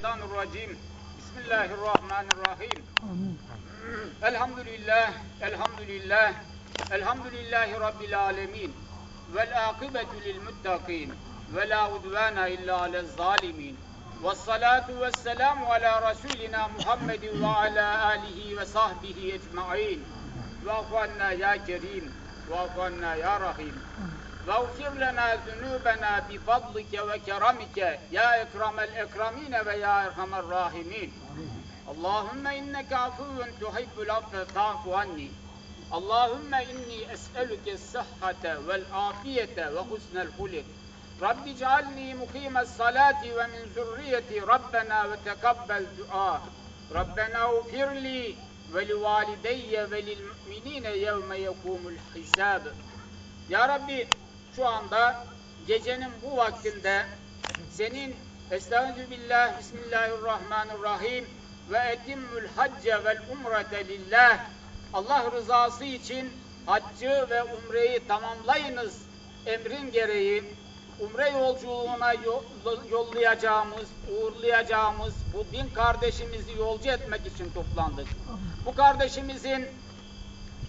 الشيطان الرجيم. بسم الله الرحمن الرحيم. الحمد لله الحمد لله الحمد لله رب العالمين والآقبة للمتقين ولا عدوان إلا على الظالمين والصلاة والسلام على رسولنا محمد وعلى آله وصحبه أجمعين. وأخوانا يا كريم وأخوانا يا رحيم. واغفر لنا ذنوبنا بفضلك وكرمك يا أكرم الأكرمين ويا أرحم الراحمين. اللهم إنك عفو تحب العفو فاعف عني. اللهم إني أسألك الصحة والعافية وحسن الخلق. رب اجعلني مقيم الصلاة ومن ذريتي ربنا وتقبل دعاء. ربنا اغفر لي ولوالدي وللمؤمنين يوم يقوم الحساب. Ya Rabbi şu anda gecenin bu vaktinde senin Estaizu billah Bismillahirrahmanirrahim ve etimmül hacce vel umrete lillah Allah rızası için haccı ve umreyi tamamlayınız emrin gereği umre yolculuğuna yo- yollayacağımız, uğurlayacağımız bu din kardeşimizi yolcu etmek için toplandık. Bu kardeşimizin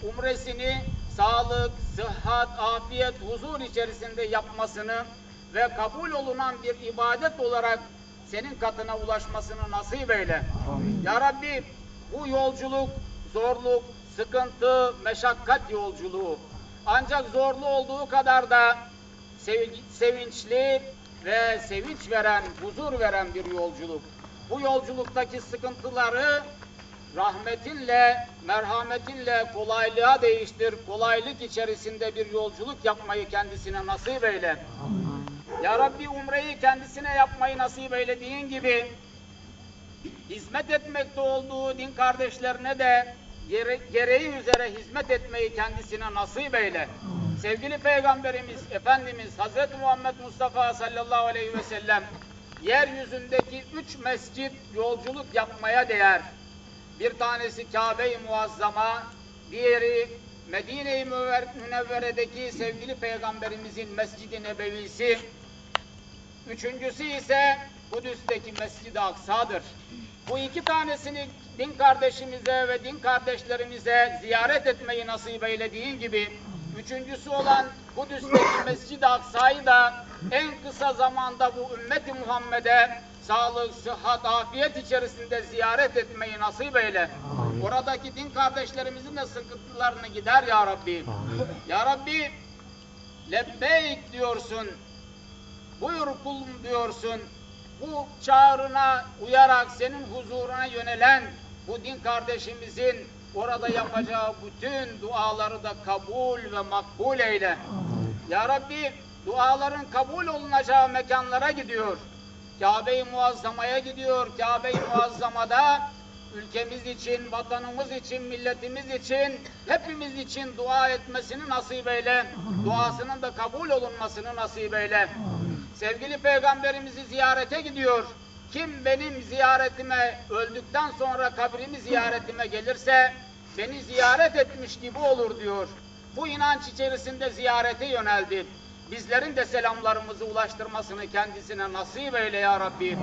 umresini sağlık, sıhhat, afiyet, huzur içerisinde yapmasını ve kabul olunan bir ibadet olarak senin katına ulaşmasını nasip eyle. Ya Rabbi bu yolculuk zorluk, sıkıntı, meşakkat yolculuğu. Ancak zorlu olduğu kadar da sev- sevinçli ve sevinç veren, huzur veren bir yolculuk. Bu yolculuktaki sıkıntıları rahmetinle, merhametinle kolaylığa değiştir. Kolaylık içerisinde bir yolculuk yapmayı kendisine nasip eyle. Ya Rabbi umreyi kendisine yapmayı nasip eylediğin gibi hizmet etmekte olduğu din kardeşlerine de gere- gereği üzere hizmet etmeyi kendisine nasip eyle. Sevgili Peygamberimiz, Efendimiz Hazreti Muhammed Mustafa sallallahu aleyhi ve sellem yeryüzündeki üç mescit yolculuk yapmaya değer. Bir tanesi Kabe-i Muazzama, diğeri Medine-i Münevver- Münevvere'deki sevgili Peygamberimizin Mescid-i Nebevisi, üçüncüsü ise Kudüs'teki Mescid-i Aksa'dır. Bu iki tanesini din kardeşimize ve din kardeşlerimize ziyaret etmeyi nasip eylediğin gibi, üçüncüsü olan Kudüs'teki Mescid-i Aksa'yı da en kısa zamanda bu ümmeti Muhammed'e sağlık, sıhhat, afiyet içerisinde ziyaret etmeyi nasip eyle. Oradaki din kardeşlerimizin de sıkıntılarını gider ya Rabbi. Ya Rabbi, lebbeyk diyorsun, buyur kulum diyorsun. Bu çağrına uyarak senin huzuruna yönelen bu din kardeşimizin orada yapacağı bütün duaları da kabul ve makbul eyle. Ya Rabbi duaların kabul olunacağı mekanlara gidiyor. Kabe-i Muazzama'ya gidiyor. Kabe-i Muazzama'da ülkemiz için, vatanımız için, milletimiz için, hepimiz için dua etmesini nasip eyle. Duasının da kabul olunmasını nasip eyle. Sevgili peygamberimizi ziyarete gidiyor. Kim benim ziyaretime öldükten sonra kabrimi ziyaretime gelirse beni ziyaret etmiş gibi olur diyor. Bu inanç içerisinde ziyarete yöneldi. Bizlerin de selamlarımızı ulaştırmasını kendisine nasip eyle ya Rabbi.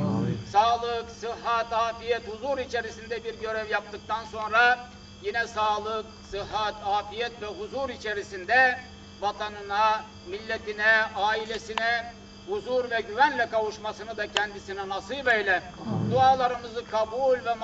Sağlık, sıhhat, afiyet, huzur içerisinde bir görev yaptıktan sonra yine sağlık, sıhhat, afiyet ve huzur içerisinde vatanına, milletine, ailesine huzur ve güvenle kavuşmasını da kendisine nasip eyle. Dualarımızı kabul ve